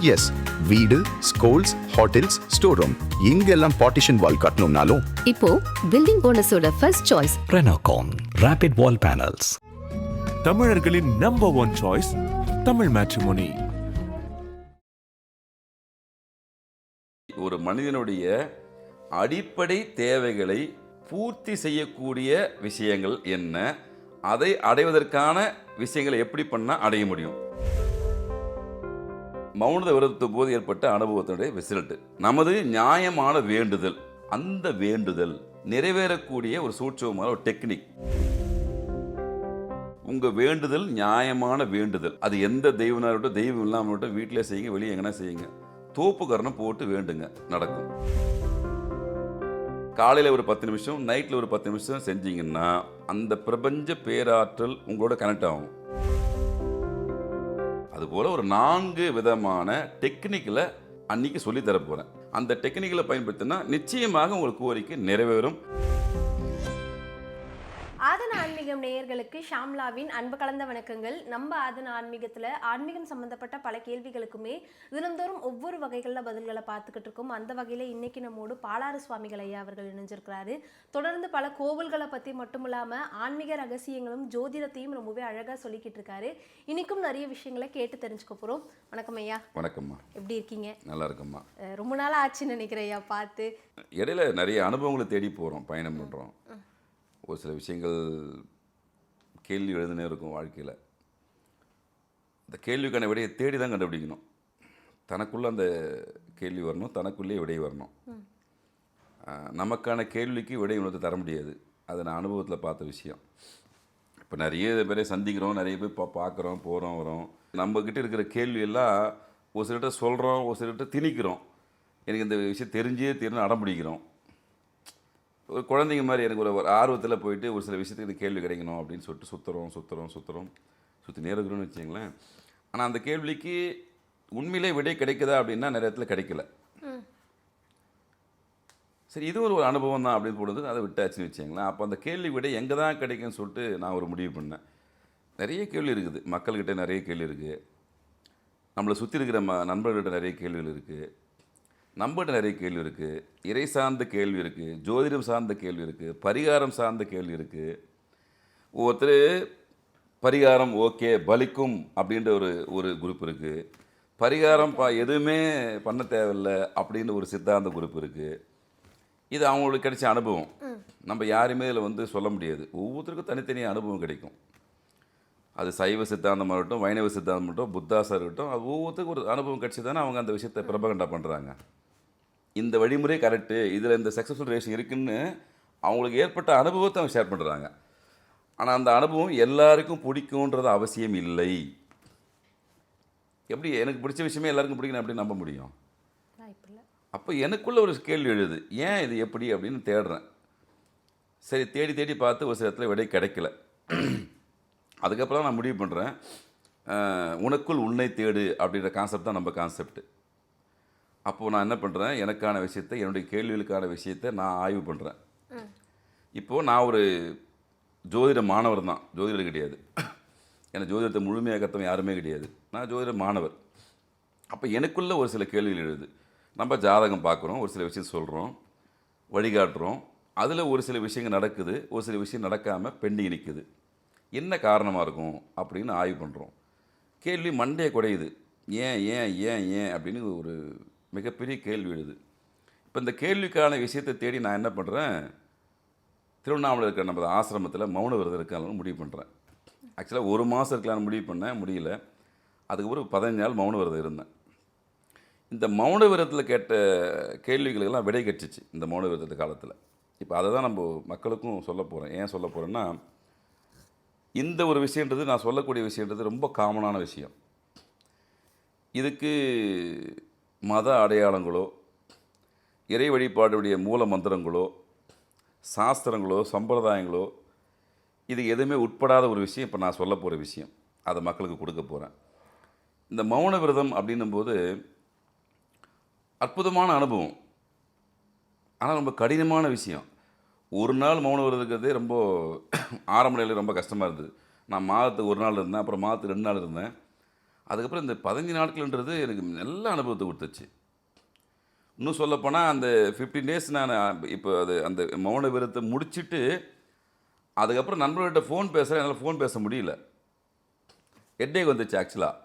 S வீடு schools hotels store room இங்கெல்லாம் partition wall கட்டணும்னாலும். இப்போ building ஓனர்ஸோட first choice Renocon Rapid Wall Panels. தமிழர்களின் number one choice Tamil matrimony ஒரு மனிதனுடைய அடிப்படை தேவைகளை பூர்த்தி செய்யக்கூடிய விஷயங்கள் என்ன? அதை அடைவதற்கான விஷயங்களை எப்படி பண்ணால் அடைய முடியும்? மௌனத விரதத்து போது ஏற்பட்ட அனுபவத்தினுடைய விசிலட்டு நமது நியாயமான வேண்டுதல் அந்த வேண்டுதல் நிறைவேறக்கூடிய ஒரு சூட்சமான ஒரு டெக்னிக் உங்கள் வேண்டுதல் நியாயமான வேண்டுதல். அது எந்த தெய்வனாரோட தெய்வம் இல்லாம வீட்டிலே செய்யுங்க வெளியே எங்கன்னா செய்யுங்க. தோப்புக்கரணம் போட்டு வேண்டுங்க நடக்கும். காலையில் ஒரு பத்து நிமிஷம் நைட்டில் ஒரு பத்து நிமிஷம் செஞ்சீங்கன்னா அந்த பிரபஞ்ச பேராற்றல் உங்களோட கனெக்ட் ஆகும். அதுபோல் ஒரு நான்கு விதமான டெக்னிக்கில் அன்னைக்கு சொல்லித்தர போகிறேன் அந்த டெக்னிக்கலை பயன்படுத்தினா நிச்சயமாக உங்கள் கோரிக்கை நிறைவேறும். ஆன்மீகம் நேயர்களுக்கு ஷாம்லாவின் அன்பு கலந்த வணக்கங்கள். நம்ம ஆதன ஆன்மீகத்தில் ஆன்மீகம் சம்பந்தப்பட்ட பல கேள்விகளுக்குமே தினந்தோறும் ஒவ்வொரு வகைகளில் பதில்களை பார்த்துக்கிட்டு இருக்கோம். அந்த வகையில் இன்னைக்கு நம்மோடு பாலாறு சுவாமிகள் ஐயா அவர்கள் இணைஞ்சிருக்கிறாரு. தொடர்ந்து பல கோவில்களை பற்றி மட்டும் இல்லாமல் ஆன்மீக ரகசியங்களும் ஜோதிடத்தையும் ரொம்பவே அழகாக சொல்லிக்கிட்டு இருக்காரு. இன்னைக்கும் நிறைய விஷயங்களை கேட்டு தெரிஞ்சுக்க போகிறோம் வணக்கம் ஐயா. வணக்கம்மா. எப்படி இருக்கீங்க? நல்லா இருக்கம்மா. ரொம்ப நாள் ஆச்சுன்னு நினைக்கிறேன் ஐயா பார்த்து. இடையில நிறைய அனுபவங்களை தேடி போகிறோம் பயணம் பண்ணுறோம் ஒரு சில விஷயங்கள் கேள்வி எழுதுனே இருக்கும் வாழ்க்கையில். இந்த கேள்விக்கான விடையை தேடி தான் கண்டுபிடிக்கணும். தனக்குள்ளே அந்த கேள்வி வரணும் தனக்குள்ளேயே விடை வரணும். நமக்கான கேள்விக்கு விடை உணர்த்து தர முடியாது. அதை நான் அனுபவத்தில் பார்த்த விஷயம். இப்போ நிறைய பேரை சந்திக்கிறோம் நிறைய பேர் பா பார்க்குறோம் போகிறோம் வரோம். நம்மக்கிட்ட இருக்கிற கேள்வி எல்லாம் ஒரு சிலர்கிட்ட சொல்கிறோம் ஒரு சிலர்கிட்ட திணிக்கிறோம். எனக்கு இந்த விஷயம் தெரிஞ்சே தெரிஞ்சு அடம் பிடிக்கிறோம். குழந்தைங்க மாதிரி எனக்கு ஒரு ஒரு ஆர்வத்தில் போயிட்டு ஒரு சில விஷயத்துக்கு இந்த கேள்வி கிடைக்கணும் அப்படின்னு சொல்லிட்டு சுற்றுறோம் சுற்றுறோம் சுற்றுறோம் சுற்றி நேருக்கிறோம்னு வச்சுங்களேன் ஆனால் அந்த கேள்விக்கு உண்மையிலே விடை கிடைக்குதா அப்படின்னா நிறைய இடத்துல கிடைக்கல. சரி இது ஒரு ஒரு அனுபவம் தான் அப்படின்னு போடுறது அதை விட்டாச்சுன்னு வச்சுங்களேன் அப்போ அந்த கேள்வி விடை எங்கே தான் கிடைக்கும்னு சொல்லிட்டு நான் ஒரு முடிவு பண்ணேன். நிறைய கேள்வி இருக்குது. மக்கள்கிட்ட நிறைய கேள்வி இருக்குது நம்மளை சுற்றி இருக்கிற ம நண்பர்கள்கிட்ட நிறைய கேள்விகள் இருக்குது நம்மகிட்ட நிறைய கேள்வி இருக்குது இறை சார்ந்த கேள்வி இருக்குது ஜோதிடம் சார்ந்த கேள்வி இருக்குது பரிகாரம் சார்ந்த கேள்வி இருக்குது ஒவ்வொருத்தர் பரிகாரம் ஓகே பலிக்கும் அப்படின்ற ஒரு ஒரு குரூப் இருக்குது பரிகாரம் பா எதுவுமே பண்ண தேவையில்ல அப்படின்னு ஒரு சித்தாந்த குரூப் இருக்குது இது அவங்களுக்கு கிடைச்ச அனுபவம். நம்ம யாருமே இதில் வந்து சொல்ல முடியாது. ஒவ்வொருத்தருக்கும் தனித்தனி அனுபவம் கிடைக்கும். அது சைவ சித்தாந்தமாக இருக்கட்டும் வைணவ சித்தாந்தம் இருக்கட்டும் புத்தாசா இருக்கட்டும் அது ஒவ்வொருத்தருக்கும் ஒரு அனுபவம் கிடைச்சி தானே அவங்க அந்த விஷயத்தை பிரபகண்டா பண்ணுறாங்க இந்த வழிமுறை கரெக்டு இதில் இந்த சக்ஸஸ்ஃபுல் ரேஷன் இருக்குன்னு அவங்களுக்கு ஏற்பட்ட அனுபவத்தை அவங்க ஷேர் பண்ணுறாங்க ஆனால் அந்த அனுபவம் எல்லாருக்கும் பிடிக்குன்றது அவசியம் இல்லை. எப்படி எனக்கு பிடிச்ச விஷயமே எல்லாருக்கும் பிடிக்கணும் எப்படி நம்ப முடியும்? அப்போ எனக்குள்ள ஒரு கேள்வி எழுது ஏன் இது எப்படி அப்படின்னு தேடுறேன். சரி தேடி தேடி பார்த்து ஒரு சில இடத்துல விடை கிடைக்கல. அதுக்கப்புறம் நான் முடிவு பண்ணுறேன் உனக்குள் உன்னை தேடு அப்படின்ற கான்செப்ட் தான் நம்ம கான்செப்ட் அப்போது நான் என்ன பண்ணுறேன் எனக்கான விஷயத்தை என்னுடைய கேள்விகளுக்கான விஷயத்தை நான் ஆய்வு பண்ணுறேன் இப்போது நான் ஒரு ஜோதிட மாணவர் தான். ஜோதிடர் கிடையாது. ஏன்னா ஜோதிடத்தை முழுமையாக கற்றவன் யாருமே கிடையாது. நான் ஜோதிட மாணவர். அப்போ எனக்குள்ள ஒரு சில கேள்விகள் எழுது. நம்ம ஜாதகம் பார்க்குறோம். ஒரு சில விஷயம் சொல்கிறோம் வழிகாட்டுறோம். அதில் ஒரு சில விஷயங்கள் நடக்குது. ஒரு சில விஷயம் நடக்காமல் பெண்டிங் நிற்குது என்ன காரணமாக இருக்கும்? அப்படின்னு ஆய்வு பண்ணுறோம் கேள்வி மண்டையை குடையுது. ஏன் ஏன் ஏன் ஏன் அப்படின்னு ஒரு மிகப்பெரிய கேள்வி எழுது. இப்போ இந்த கேள்விக்கான விஷயத்தை தேடி நான் என்ன பண்ணுறேன் திருவண்ணாமலை இருக்கிற நம்ம ஆசிரமத்தில் மௌன விரதம் இருக்கலாம்னு முடிவு பண்ணுறேன் ஆக்சுவலாக ஒரு மாதம் இருக்கலாம்னு முடிவு பண்ணேன் முடியல. அதுக்கப்புறம் பதினஞ்சு நாள் மௌன விரதம் இருந்தேன். இந்த மௌன விரதத்தில் கேட்ட கேள்விகளுக்கெல்லாம் விடை கட்டுச்சு இந்த மௌன விரதத்து காலத்தில். இப்போ அதை தான் நம்ம மக்களுக்கும் சொல்ல போகிறேன் ஏன் சொல்ல போகிறேன்னா இந்த ஒரு விஷயன்றது நான் சொல்லக்கூடிய விஷயன்றது ரொம்ப காமனான விஷயம். இதுக்கு மத அடையாளங்களோ இறை வழிபாடுடைய மூல மந்திரங்களோ சாஸ்திரங்களோ சம்பிரதாயங்களோ இது எதுவுமே உட்படாத ஒரு விஷயம். இப்போ நான் சொல்ல போகிற விஷயம். அதை மக்களுக்கு கொடுக்க போகிறேன் இந்த மௌன விரதம் அப்படின்னும்போது அற்புதமான அனுபவம். ஆனால் ரொம்ப கடினமான விஷயம். ஒரு நாள் மௌன விரதம் இருக்கிறதே ரொம்ப ஆரம்ப நிலையில் ரொம்ப கஷ்டமாக இருந்தது. நான் மாதத்துக்கு ஒரு நாள் இருந்தேன் அப்புறம் மாதத்துக்கு ரெண்டு நாள் இருந்தேன். அதுக்கப்புறம் இந்த பதினஞ்சு நாட்கள்ன்றது எனக்கு நல்ல அனுபவத்தை கொடுத்துச்சு. இன்னும் சொல்லப்போனால் அந்த ஃபிஃப்டீன் டேஸ் நான் இப்போ அது அந்த மௌன விரதத்தை முடிச்சுட்டு அதுக்கப்புறம் நண்பர்கிட்ட ஃபோன் பேசுகிறேன் என்னால் ஃபோன் பேச முடியல. ஹெட்டேக் வந்துச்சு ஆக்சுவலாக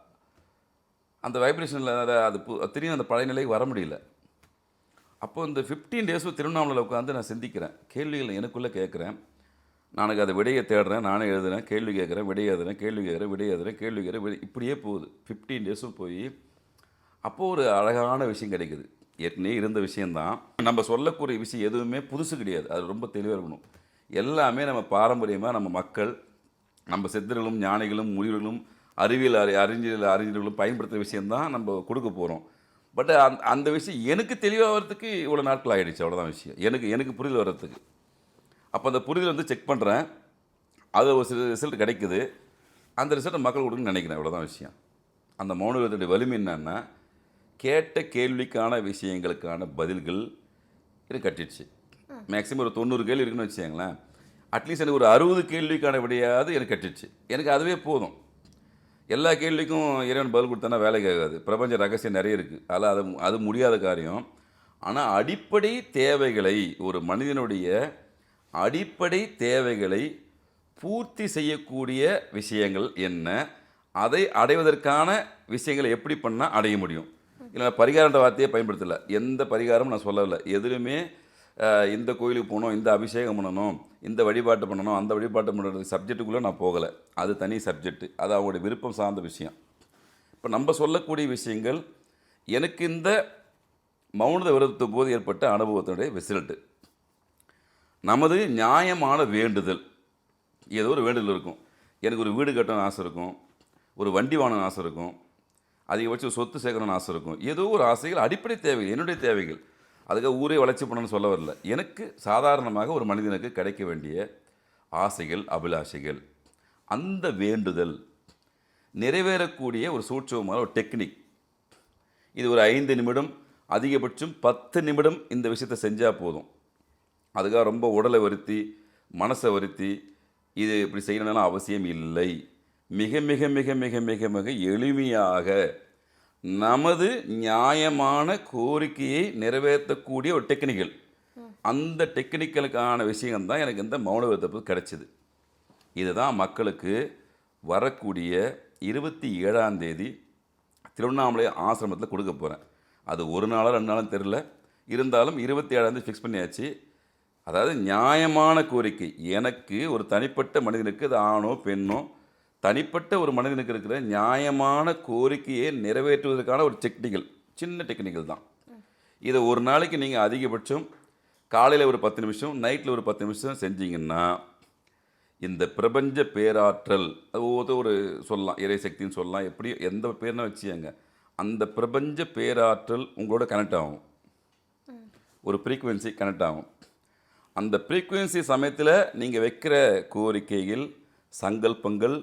அந்த வைப்ரேஷனில் அது திரும்பி அந்த பழைய நிலைக்கு வர முடியல. அப்போ இந்த ஃபிஃப்டீன் டேஸும் திருவண்ணாமலையில் உட்காந்து நான் சிந்திக்கிறேன். கேள்விகள் எனக்குள்ளே கேட்குறேன். நானுக்கு அதை விடையை தேடுறேன் நானே எழுதுறேன் கேள்வி கேட்குறேன் விடை எழுதுறேன் கேள்வி கேட்குறேன் விடை எழுதுறேன் கேள்வி கேட்குறேன் விடை இப்படியே போகுது. ஃபிஃப்டீன் டேஸும் போய் அப்போது ஒரு அழகான விஷயம் கிடைக்குது. ஏற்கனவே இருந்த விஷயந்தான் நம்ம சொல்லக்கூடிய விஷயம் எதுவுமே புதுசு கிடையாது. அது ரொம்ப தெளிவாக இருக்கணும். எல்லாமே நம்ம பாரம்பரியமாக நம்ம மக்கள் நம்ம சித்தர்களும் ஞானிகளும் முனிவர்களும் அறிவியல் அறி அறிஞர்கள் அறிஞர்களும் பயன்படுத்துகிற விஷயந்தான் நம்ம கொடுக்க போகிறோம் பட் அந் அந்த விஷயம் எனக்கு தெளிவாகிறதுக்கு இவ்வளோ நாட்கள் ஆகிடுச்சு அவ்வளோதான் விஷயம். எனக்கு எனக்கு புரிதல் வர்றதுக்கு. அப்போ அந்த புரிதல் வந்து செக் பண்ணுறேன் அது ஒரு சில ரிசல்ட் கிடைக்குது. அந்த ரிசல்ட்டை மக்கள் கொடுக்குன்னு நினைக்கிறேன். இவ்வளோதான் விஷயம். அந்த மௌனவிரத்துடைய வலிமை என்னன்னா கேட்ட கேள்விக்கான விஷயங்களுக்கான பதில்கள் எனக்கு கட்டிடுச்சு. மேக்ஸிமம் ஒரு தொண்ணூறு கேள்வி இருக்குன்னு வச்சுக்கோங்களேன். அட்லீஸ்ட் எனக்கு ஒரு அறுபது கேள்விக்கான விடையாவது எனக்கு கட்டிடுச்சு. எனக்கு அதுவே போதும். எல்லா கேள்விக்கும் இறைவன் பதில் கொடுத்தானா வேலைக்கு ஆகாது. பிரபஞ்ச ரகசியம் நிறைய இருக்குது அதில் அது அது முடியாத காரியம். ஆனால் அடிப்படை தேவைகளை ஒரு மனிதனுடைய அடிப்படை தேவைகளை பூர்த்தி செய்யக்கூடிய விஷயங்கள் என்ன? அதை அடைவதற்கான விஷயங்களை எப்படி பண்ணால் அடைய முடியும்? இல்லை நான் பரிகாரன்ற வார்த்தையை பயன்படுத்தலை. எந்த பரிகாரமும் நான் சொல்லவில்லை. எதுலையுமே இந்த கோயிலுக்கு போகணும் இந்த அபிஷேகம் பண்ணணும் இந்த வழிபாட்டு பண்ணணும் அந்த வழிபாட்டு பண்ணுறது சப்ஜெக்ட்டுக்குள்ளே நான் போகலை. அது தனி சப்ஜெக்ட் அது அவங்களுடைய விருப்பம் சார்ந்த விஷயம். இப்போ நம்ம சொல்லக்கூடிய விஷயங்கள் எனக்கு இந்த மௌனத விரதத்து போது ஏற்பட்ட அனுபவத்தினுடைய ரிசல்ட்டு நமது நியாயமான வேண்டுதல். ஏதோ ஒரு வேண்டுதல் இருக்கும். எனக்கு ஒரு வீடு கட்டணும்னு ஆசை இருக்கும். ஒரு வண்டி வாங்கணும்னு ஆசை இருக்கும். அதிகபட்சம் சொத்து சேர்க்கணும்னு ஆசை இருக்கும். ஏதோ ஒரு ஆசைகள் அடிப்படை தேவைகள் என்னுடைய தேவைகள். அதுக்காக ஊரே வளர்ச்சி பண்ணணும்னு சொல்ல வரல. எனக்கு சாதாரணமாக ஒரு மனிதனுக்கு கிடைக்க வேண்டிய ஆசைகள் அபிலாஷைகள். அந்த வேண்டுதல் நிறைவேறக்கூடிய ஒரு சூட்சமான ஒரு டெக்னிக். இது ஒரு ஐந்து நிமிடம் அதிகபட்சம் பத்து நிமிடம் இந்த விஷயத்தை செஞ்சால் போதும். அதுக்காக ரொம்ப உடலை வருத்தி மனசை வருத்தி இது இப்படி செய்யணும்னு அவசியம் இல்லை. மிக மிக மிக மிக மிக மிக எளிமையாக நமது நியாயமான கோரிக்கையை நிறைவேற்றக்கூடிய ஒரு டெக்னிக்கல் அந்த டெக்னிக்கலுக்கான விஷயம் தான் எனக்கு இந்த மௌன விரதப்பு கிடைச்சிது. இதுதான் மக்களுக்கு வரக்கூடிய இருபத்தி ஏழாம் தேதி திருவண்ணாமலை ஆசிரமத்தில் கொடுக்க போகிறேன் அது ஒரு நாளோ ரெண்டு நாளும் தெரில இருந்தாலும் இருபத்தி ஏழாம் தேதி ஃபிக்ஸ் பண்ணியாச்சு. அதாவது நியாயமான கோரிக்கை. எனக்கு ஒரு தனிப்பட்ட மனிதனுக்கு அது ஆணோ பெண்ணோ தனிப்பட்ட ஒரு மனிதனுக்கு இருக்கிற நியாயமான கோரிக்கையை நிறைவேற்றுவதற்கான ஒரு டெக்னிக்கல் சின்ன டெக்னிக்கல் தான். இதை ஒரு நாளைக்கு நீங்கள் அதிகபட்சம் காலையில் ஒரு பத்து நிமிஷம் நைட்டில் ஒரு பத்து நிமிஷம் செஞ்சீங்கன்னா இந்த பிரபஞ்ச பேராற்றல் அது ஒவ்வொருத்தர் ஒரு சொல்லலாம் இறை சக்தின்னு சொல்லலாம் எப்படி எந்த பேர்னா வச்சுக்கங்க. அந்த பிரபஞ்ச பேராற்றல் உங்களோட கனெக்ட் ஆகும். ஒரு ஃப்ரீக்குவென்சி கனெக்ட் ஆகும். அந்த ஃப்ரீக்குவென்சி சமயத்தில் நீங்கள் வைக்கிற கோரிக்கைகள் சங்கல்பங்கள்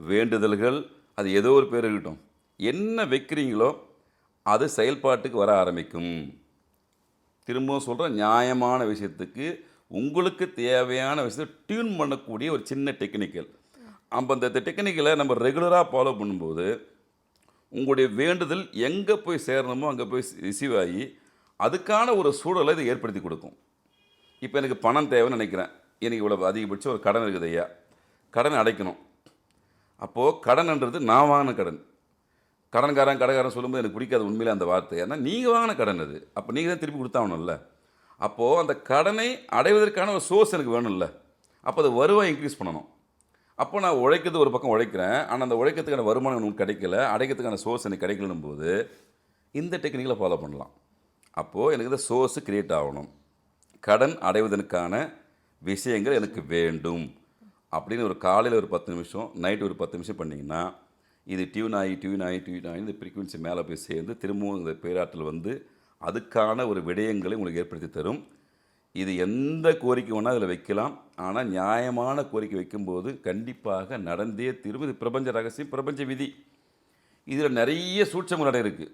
வேண்டுதல்கள் அது ஏதோ ஒரு பேர் இருக்கட்டும். என்ன வைக்கிறீங்களோ அது செயல்பாட்டுக்கு வர ஆரம்பிக்கும். திரும்பவும் சொல்கிறேன் நியாயமான விஷயத்துக்கு உங்களுக்கு தேவையான விஷயத்தை டியூன் பண்ணக்கூடிய ஒரு சின்ன டெக்னிக்கல் அப்போ அந்த டெக்னிக்கலை நம்ம ரெகுலராக ஃபாலோ பண்ணும்போது உங்களுடைய வேண்டுதல் எங்கே போய் சேரணுமோ அங்கே போய் ரிசீவ் ஆகி அதுக்கான ஒரு சூழலை இது ஏற்படுத்தி கொடுக்கும். இப்போ எனக்கு பணம் தேவைன்னு நினைக்கிறேன். எனக்கு இவ்வளோ அதிகபட்சம் ஒரு கடன் இருக்குது ஐயா. கடன் அடைக்கணும். அப்போது கடன்ன்றது நான் வாங்கின கடன். கடன்காரன் கடைக்காரன் சொல்லும்போது எனக்கு பிடிக்காது உண்மையில் அந்த வார்த்தை. ஏன்னா நீங்கள் வாங்கின கடன் அது. அப்போ நீங்கள் தான் திருப்பி கொடுத்தாகணும்ல. அப்போது அந்த கடனை அடைவதற்கான ஒரு சோர்ஸ் எனக்கு வேணும்ல. அப்போ அதை வருவாய் இன்க்ரீஸ் பண்ணணும். அப்போ நான் உழைக்கிறது ஒரு பக்கம் உழைக்கிறேன். ஆனால் அந்த உழைக்கிறதுக்கான வருமானம் எனக்கு கிடைக்கல. அடைக்கிறதுக்கான சோர்ஸ் எனக்கு கிடைக்கலன்னும் போது இந்த டெக்னிக்கில் ஃபாலோ பண்ணலாம். அப்போது எனக்கு இந்த சோர்ஸ் க்ரியேட் ஆகணும். கடன் அடைவதற்கான விஷயங்கள் எனக்கு வேண்டும். அப்படின்னு ஒரு காலையில் ஒரு பத்து நிமிஷம் நைட்டு ஒரு பத்து நிமிஷம் பண்ணிங்கன்னா இது டியூன் ஆகி டியூன் ஆகி டியூன் ஆகி இந்த ஃப்ரீக்குவென்சி மேலே போய் சேர்ந்து திரும்பவும் இந்த பேராற்றல் வந்து அதுக்கான ஒரு விடயங்களை உங்களுக்கு ஏற்படுத்தி தரும். இது எந்த கோரிக்கை வேணால் அதில் வைக்கலாம். ஆனால் நியாயமான கோரிக்கை வைக்கும்போது கண்டிப்பாக நடந்தே திரும்ப இது பிரபஞ்ச ரகசியம் பிரபஞ்ச விதி. இதில் நிறைய சூட்சம் நடை இருக்குது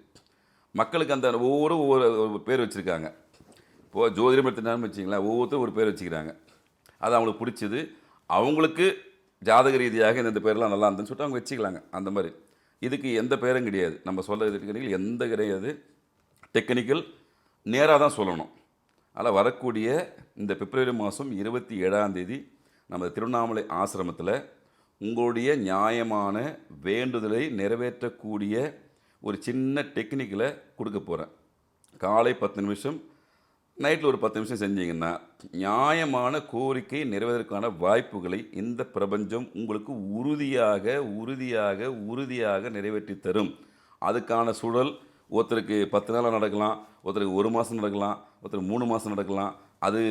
மக்களுக்கு அந்த ஒவ்வொரு ஒவ்வொரு பேர் வச்சுருக்காங்க. இப்போது ஜோதிடம் எடுத்துனாலும் வச்சிங்களேன் ஒவ்வொருத்தரும் ஒரு பேர் வச்சுக்கிறாங்க. அது அவங்களுக்கு பிடிச்சது. அவங்களுக்கு ஜாதக ரீதியாக இந்த பேர்லாம் நல்லா இருந்துன்னு சொல்லிட்டு அவங்க வச்சுக்கலாங்க அந்த மாதிரி. இதுக்கு எந்த பேரும் கிடையாது. நம்ம சொல்ல டெக்னிக்கல் எந்த கிடையாது. டெக்னிக்கல் நேராக தான் சொல்லணும். அதில் வரக்கூடிய இந்த பிப்ரவரி மாதம் இருபத்தி ஏழாம் தேதி நம்ம திருவண்ணாமலை ஆசிரமத்தில் உங்களுடைய நியாயமான வேண்டுதலை நிறைவேற்றக்கூடிய ஒரு சின்ன டெக்னிக்கலை கொடுக்க போகிறேன் காலை பத்து நிமிஷம் நைட்டில் ஒரு பத்து நிமிஷம் செஞ்சீங்கன்னா நியாயமான கோரிக்கை நிறைவதற்கான வாய்ப்புகளை இந்த பிரபஞ்சம் உங்களுக்கு உறுதியாக உறுதியாக உறுதியாக நிறைவேற்றி தரும். அதுக்கான சூழல் ஒருத்தருக்கு பத்து நாளாக நடக்கலாம் ஒருத்தருக்கு ஒரு மாதம் நடக்கலாம் ஒருத்தருக்கு மூணு மாதம் நடக்கலாம் அது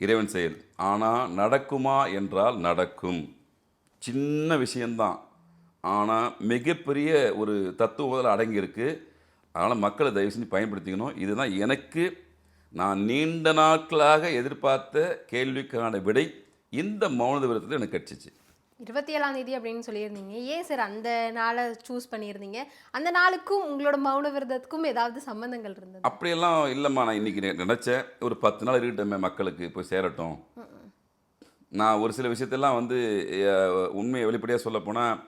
இறைவன் செயல். ஆனால் நடக்குமா என்றால் நடக்கும். சின்ன விஷயந்தான் ஆனால் மிகப்பெரிய ஒரு தத்துவத்தில் அடங்கியிருக்கு. அதனால் மக்களை தயவு செஞ்சு பயன்படுத்திக்கணும். இதுதான் எனக்கு நான் நீண்ட நாட்களாக எதிர்பார்த்த கேள்விக்கான விடை இந்த மௌன விரதத்தில் எனக்கு கிடச்சிச்சு. இருபத்தி ஏழாம் தேதி அப்படின்னு சொல்லியிருந்தீங்க. ஏன் சார் அந்த நாளை சூஸ் பண்ணியிருந்தீங்க? அந்த நாளுக்கும் உங்களோட மௌன விரதத்துக்கும் ஏதாவது சம்பந்தங்கள் இருந்தது? அப்படியெல்லாம் இல்லைம்மா. நான் இன்றைக்கி நினச்சேன். ஒரு பத்து நாள் இருக்கட்டுமே மக்களுக்கு போய் சேரட்டும். நான் ஒரு சில விஷயத்தெல்லாம் வந்து உண்மையை வெளிப்படையாக சொல்ல போனால்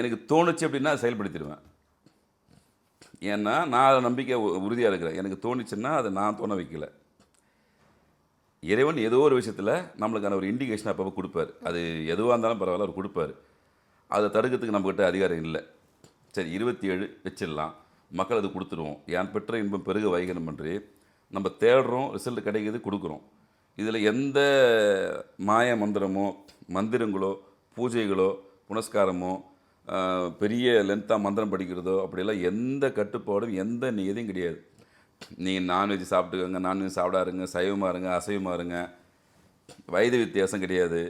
எனக்கு தோணுச்சு அப்படின்னா செயல்படுத்திடுவேன். ஏன்னா நான் அதை நம்பிக்கை உறுதியாக இருக்கிறேன். எனக்கு தோணுச்சுன்னா அதை நான் தோண வைக்கல. இறைவன் ஏதோ ஒரு விஷயத்தில் நம்மளுக்கான ஒரு இண்டிகேஷன் அப்பப்போ கொடுப்பாரு. அது எதுவாக இருந்தாலும் பரவாயில்ல அவர் கொடுப்பாரு. அதை தடுக்கிறதுக்கு நம்மக்கிட்ட அதிகாரம் இல்லை. சரி இருபத்தி ஏழு வச்சிடலாம். மக்கள் அது கொடுத்துருவோம். ஏன் பெற்ற இன்பம் பெருக வைகணும் என்று நம்ம தேடுறோம் ரிசல்ட் கிடைக்கிது கொடுக்குறோம். இதில் எந்த மாய மந்திரமோ மந்திரங்களோ பூஜைகளோ புனஸ்காரமோ பெரிய லென்த்தாக மந்திரம் படிக்கிறதோ அப்படியெல்லாம் எந்த கட்டுப்பாடும் எந்த நியதியும் கிடையாது. நீங்கள் நான்வெஜ் சாப்பிட்டுக்கோங்க நான்வெஜ் சாப்பிடாருங்க சைவமாக இருங்க அசைவமாக இருங்க வயது வித்தியாசம் கிடையாது.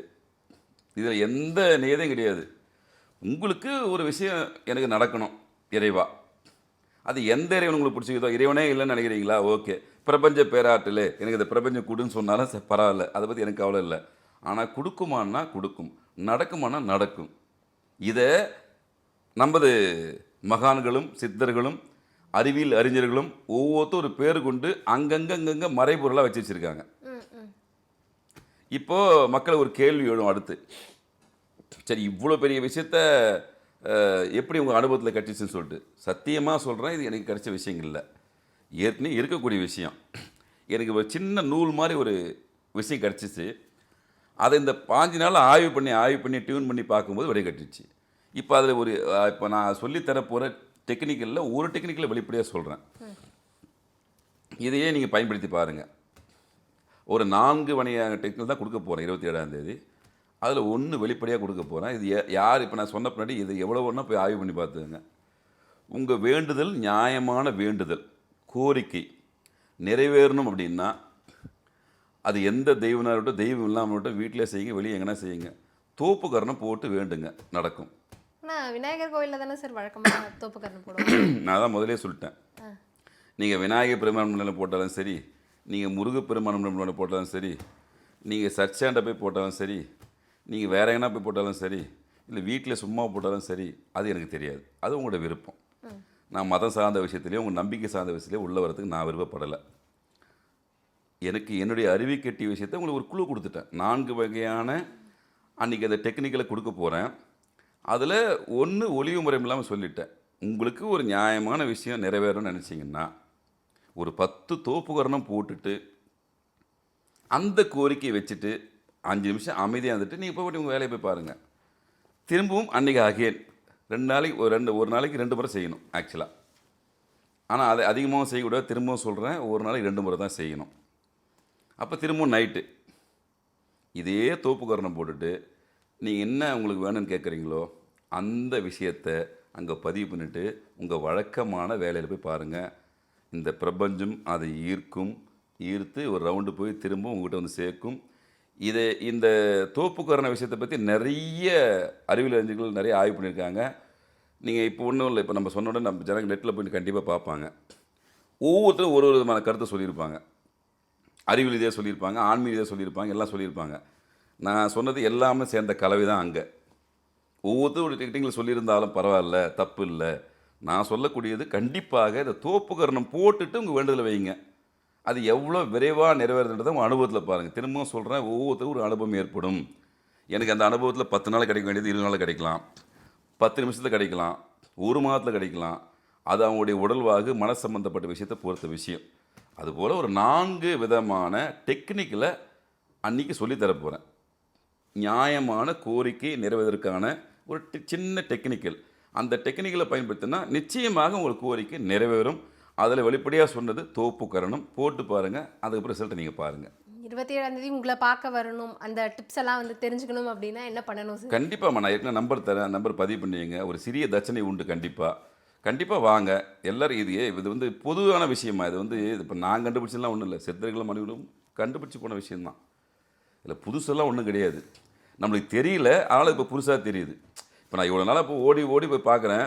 இதில் எந்த நியதியும் கிடையாது. உங்களுக்கு ஒரு விஷயம் எனக்கு நடக்கணும் இறைவா. அது எந்த இறைவன் உங்களுக்கு பிடிச்சிக்கிதோ இறைவனே இல்லைன்னு நினைக்கிறீங்களா? ஓகே. பிரபஞ்ச பேராட்டில் எனக்கு இந்த பிரபஞ்சம் கொடுன்னு சொன்னாலும் பரவாயில்ல. அதை பற்றி எனக்கு கவலை இல்லை. ஆனால் கொடுக்குமான்னா கொடுக்கும். நடக்குமானா நடக்கும். இதை நமது மகான்களும் சித்தர்களும் அறிவியல் அறிஞர்களும் ஒவ்வொருத்தரும் பேர் கொண்டு அங்கங்க மறைபொருளாக வச்சு வச்சுருக்காங்க. இப்போது மக்கள் ஒரு கேள்வி எழும் அடுத்து. சரி இவ்வளோ பெரிய விஷயத்த எப்படி உங்கள் அனுபவத்தில் கிடச்சிச்சுன்னு சொல்லிட்டு. சத்தியமாக சொல்கிறேன் இது எனக்கு கிடைச்ச விஷயங்கள் இல்லை. ஏற்கனவே இருக்கக்கூடிய விஷயம். எனக்கு ஒரு சின்ன நூல் மாதிரி ஒரு விஷயம் கிடச்சிச்சு. அதை இந்த பாஞ்சு நாள் ஆய்வு பண்ணி ஆய்வு பண்ணி டியூன் பண்ணி பார்க்கும்போது விடை கட்டிச்சு இப்போ அதில் ஒரு இப்போ நான் சொல்லித்தரப்போகிற டெக்னிக்கலில் ஒரு டெக்னிக்கலில் வெளிப்படையாக சொல்கிறேன் இதையே நீங்கள் பயன்படுத்தி பாருங்கள் ஒரு நான்கு வணிக டெக்னிக்கல் தான் கொடுக்க போகிறேன் இருபத்தி ஏழாம் தேதி. அதில் ஒன்று வெளிப்படையாக கொடுக்க போகிறேன் இது யார் இப்போ நான் சொன்ன பின்னாடி இது எவ்வளோ ஒன்றா போய் ஆய்வு பண்ணி பார்த்துங்க உங்கள் வேண்டுதல் நியாயமான வேண்டுதல் கோரிக்கை நிறைவேறணும் அப்படின்னா அது எந்த தெய்வனாகட்டும் தெய்வம் இல்லாமட்டும் வீட்டிலே செய்யுங்க வெளியே எங்கன்னா செய்யுங்க. தோப்புக்கரணம் போட்டு வேண்டுங்க நடக்கும். ஆனால் விநாயகர் கோயிலில் தானே சார் வழக்கமாக தோப்புக்கரணம் போடுவோம் நான் தான் முதலே சொல்லிட்டேன். நீங்கள் விநாயகர் பெருமாள் போட்டாலும் சரி நீங்கள் முருகப் பெருமாள் போட்டாலும் சரி நீங்கள் சர்ச்சாண்ட போய் போட்டாலும் சரி நீங்கள் வேற எங்கன்னா போய் போட்டாலும் சரி இல்லை வீட்டில் சும்மா போட்டாலும் சரி அது எனக்கு தெரியாது. அது உங்களோட விருப்பம். நான் மதம் சார்ந்த விஷயத்துலையும் உங்கள் நம்பிக்கை சார்ந்த விஷயத்துலையும் உள்ள வரதுக்கு நான் விருப்பப்படலை. எனக்கு என்னுடைய அறிவை கட்டிய விஷயத்தை உங்களுக்கு ஒரு குழு கொடுத்துட்டேன். நான்கு வகையான அன்றைக்கி அந்த டெக்னிக்கலை கொடுக்க போகிறேன் அதில் ஒன்று ஒளிவு முறை இல்லாமல் சொல்லிட்டேன். உங்களுக்கு ஒரு நியாயமான விஷயம் நிறைவேறணும்னு நினச்சிங்கன்னா ஒரு பத்து தோப்புகரணம் போட்டுட்டு அந்த கோரிக்கையை வச்சுட்டு அஞ்சு நிமிஷம் அமைதியாக இருந்துட்டு நீங்கள் போய் உங்கள் வேலையை போய் பாருங்கள் திரும்பவும் அன்றைக்கி அகேன் ரெண்டு நாளைக்கு ஒரு ரெண்டு ஒரு நாளைக்கு ரெண்டு முறை செய்யணும் ஆக்சுவலாக ஆனால் அதை அதிகமாகவும் செய்யக்கூடாது திரும்பவும் சொல்கிறேன் ஒரு நாளைக்கு ரெண்டு முறை தான் செய்யணும். அப்போ திரும்பவும் நைட்டு இதே தோப்புக்கரணம் போட்டுட்டு நீங்கள் என்ன உங்களுக்கு வேணும்னு கேட்குறீங்களோ அந்த விஷயத்தை அங்கே பதிவு பண்ணிவிட்டு உங்கள் வழக்கமான வேலையில் போய் பாருங்கள் இந்த பிரபஞ்சம் அதை ஈர்க்கும். ஈர்த்து ஒரு ரவுண்டு போய் திரும்ப உங்ககிட்ட வந்து சேர்க்கும். இதை இந்த தோப்புக்கரண விஷயத்தை பற்றி நிறைய அறிவியல் அறிஞர்கள் நிறைய ஆய்வு பண்ணியிருக்காங்க. நீங்கள் இப்போ ஒன்றும் இல்லை. இப்போ நம்ம சொன்ன உடனே நம்ம ஜனங்கள் நெட்டில் போய் கண்டிப்பாக பார்ப்பாங்க. ஒவ்வொருத்தரும் ஒரு ஒரு விதமான கருத்தை சொல்லியிருப்பாங்க. அறிவியல் இதே சொல்லியிருப்பாங்க ஆன்மீக ரீதியாக சொல்லியிருப்பாங்க எல்லாம் சொல்லியிருப்பாங்க. நான் சொன்னது எல்லாமே சேர்ந்த கலவை தான் அங்கே. ஒவ்வொருத்தரும் ஒரு டெக்னிக்கில் சொல்லியிருந்தாலும் பரவாயில்ல தப்பு இல்லை. நான் சொல்லக்கூடியது கண்டிப்பாக இந்த தோப்புக்கரணம் போட்டுட்டு உங்கள் வேண்டுதலை வைங்க. அது எவ்வளோ விரைவாக நிறைவேறதுன்றதை உங்கள் அனுபவத்தில் பாருங்கள் திரும்பவும் சொல்கிறேன் ஒவ்வொருத்தரும் ஒரு அனுபவம் ஏற்படும். எனக்கு அந்த அனுபவத்தில் பத்து நாள் கிடைக்க வேண்டியது இருபது நாள் கிடைக்கலாம். பத்து நிமிஷத்தில் கிடைக்கலாம். ஒரு மாதத்தில் கிடைக்கலாம். அது அவங்களுடைய உடல்வாகு மன சம்மந்தப்பட்ட விஷயத்தை பொறுத்த விஷயம். அதுபோல் ஒரு நான்கு விதமான டெக்னிக்கில் அன்றைக்கி சொல்லித் தரப் போகிறேன் நியாயமான கோரிக்கை நிறைவேறதற்கான ஒரு சின்ன டெக்னிக்கல். அந்த டெக்னிக்கலை பயன்படுத்தினா நிச்சயமாக உங்கள் கோரிக்கை நிறைவேறும். அதில் வெளிப்படையாக சொன்னது தோப்பு கரணம். போட்டு பாருங்கள் அதுக்கப்புறம் ரிசல்ட்டை நீங்கள் பாருங்கள் இருபத்தி ஏழாம் தேதி உங்களை பார்க்க வரணும். அந்த டிப்ஸ் எல்லாம் வந்து தெரிஞ்சுக்கணும் அப்படின்னா என்ன பண்ணணும் சார் கண்டிப்பாக நான் ஏற்கனவே நம்பர் தரேன். நம்பர் பதிவு பண்ணுவீங்க ஒரு சிறிய தட்சணை உண்டு கண்டிப்பாக கண்டிப்பாக வாங்க. எல்லாரும் இது இது வந்து பொதுவான விஷயமா? இது வந்து இப்போ நான் கண்டுபிடிச்சலாம் ஒன்றும் இல்லை. சித்தர்களும் மனிதர்களும் கண்டுபிடிச்சு போன விஷயம்தான். இதில் புதுசெல்லாம் ஒன்றும் கிடையாது. நம்மளுக்கு தெரியல அதனால் இப்போ புதுசாக தெரியுது. இப்போ நான் இவ்வளோ நாளாக இப்போ ஓடி ஓடி போய் பார்க்குறேன்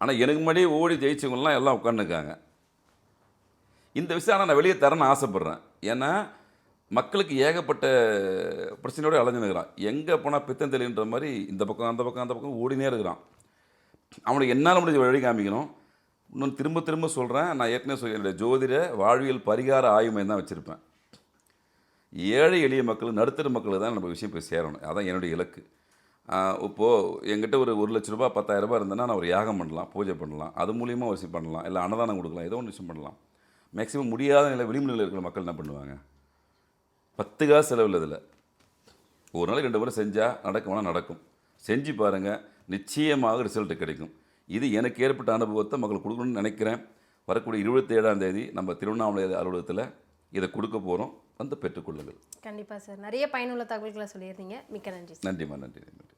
ஆனால் எனக்கு முன்னாடியே ஓடி ஜெயிச்சவங்களாம் எல்லாம் உட்காந்துருக்காங்க இந்த விஷயம் ஆனால் நான் வெளியே தரேன்னு ஆசைப்பட்றேன். ஏன்னா மக்களுக்கு ஏகப்பட்ட பிரச்சனையோடு அலைஞ்சு நிற்கிறான் எங்கே போனால் பித்தம் தெளின்ற மாதிரி இந்த பக்கம் அந்த பக்கம் அந்த பக்கம் ஓடினே இருக்கிறான். அவனுக்கு என்னால் முடிஞ்ச வழி காமிக்கணும். இன்னும் திரும்ப திரும்ப சொல்கிறேன் நான் ஏற்கனவே சொல்லி என்னுடைய ஜோதிட வாழ்வியல் பரிகார ஆய்வு தான் வச்சுருப்பேன். ஏழை எளிய மக்கள் நடுத்தர மக்களுக்கு தான் நம்ம விஷயம் போய் சேரணும். அதான் என்னுடைய இலக்கு. இப்போது என்கிட்ட ஒரு ஒரு லட்ச ரூபா பத்தாயிரம் ரூபாய் இருந்தேன்னா நான் ஒரு யாகம் பண்ணலாம் பூஜை பண்ணலாம் அது மூலியமாக ஒரு விஷயம் பண்ணலாம் இல்லை அன்னதானம் கொடுக்கலாம் ஏதோ ஒன்று விஷயம் பண்ணலாம். மேக்ஸிமம் முடியாத நிலை விளிம்புநிலையில் இருக்கிற மக்கள் என்ன பண்ணுவாங்க? பத்து காசு செலவு இதில். ஒரு நாளைக்கு ரெண்டு முறை செஞ்சால் நடக்கும்னா நடக்கும். செஞ்சு பாருங்கள் நிச்சயமாக ரிசல்ட் கிடைக்கும். இது எனக்கு ஏற்பட்ட அனுபவத்தை மக்கள் கொடுக்கணும்னு நினைக்கிறேன். வரக்கூடிய இருபத்தி ஏழாம் தேதி நம்ம திருவண்ணாமலை அலுவலகத்தில் இதை கொடுக்க போகிறோம் வந்து பெற்றுக்கொள்ளுங்கள். கண்டிப்பா சார். நிறைய பயனுள்ள தகவல்களை சொல்லியிருந்தீங்க. மிக்க நன்றி நன்றிம்மா நன்றி நன்றி.